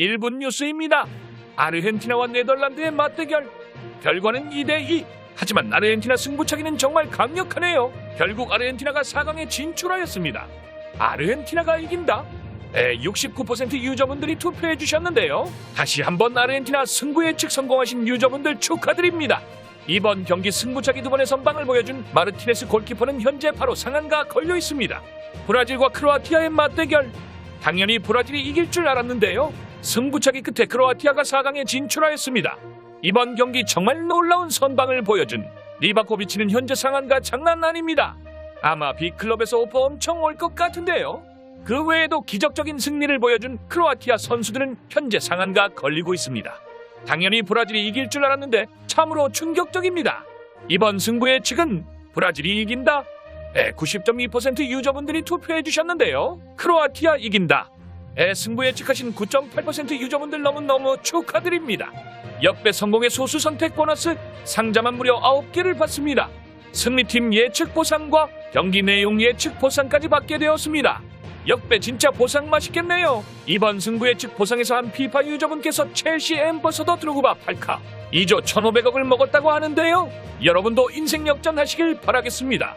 1분 뉴스입니다. 아르헨티나와 네덜란드의 맞대결. 결과는 2대2. 하지만 아르헨티나 승부차기는 정말 강력하네요. 결국 아르헨티나가 4강에 진출하였습니다. 아르헨티나가 이긴다? 에, 69% 유저분들이 투표해 주셨는데요. 다시 한번 아르헨티나 승부 예측 성공하신 유저분들 축하드립니다. 이번 경기 승부차기 두 번의 선방을 보여준 마르티네스 골키퍼는 현재 바로 상한가 걸려 있습니다. 브라질과 크로아티아의 맞대결. 당연히 브라질이 이길 줄 알았는데요. 승부차기 끝에 크로아티아가 4강에 진출하였습니다. 이번 경기 정말 놀라운 선방을 보여준 리바코비치는 현재 상한가 장난 아닙니다. 아마 빅클럽에서 오퍼 엄청 올 것 같은데요. 그 외에도 기적적인 승리를 보여준 크로아티아 선수들은 현재 상한가 걸리고 있습니다. 당연히 브라질이 이길 줄 알았는데 참으로 충격적입니다. 이번 승부의 측은 브라질이 이긴다. 에90.2% 유저분들이 투표해 주셨는데요. 크로아티아 이긴다. 에 승부 예측하신 9.8% 유저분들 너무너무 축하드립니다. 역배 성공의 소수 선택 보너스 상자만 무려 9개를 받습니다. 승리팀 예측 보상과 경기 내용 예측 보상까지 받게 되었습니다. 역배 진짜 보상 맛있겠네요. 이번 승부 예측 보상에서 한 피파 유저분께서 첼시 엠버서더 드루그바 8카 2조 1,500억을 먹었다고 하는데요. 여러분도 인생 역전 하시길 바라겠습니다.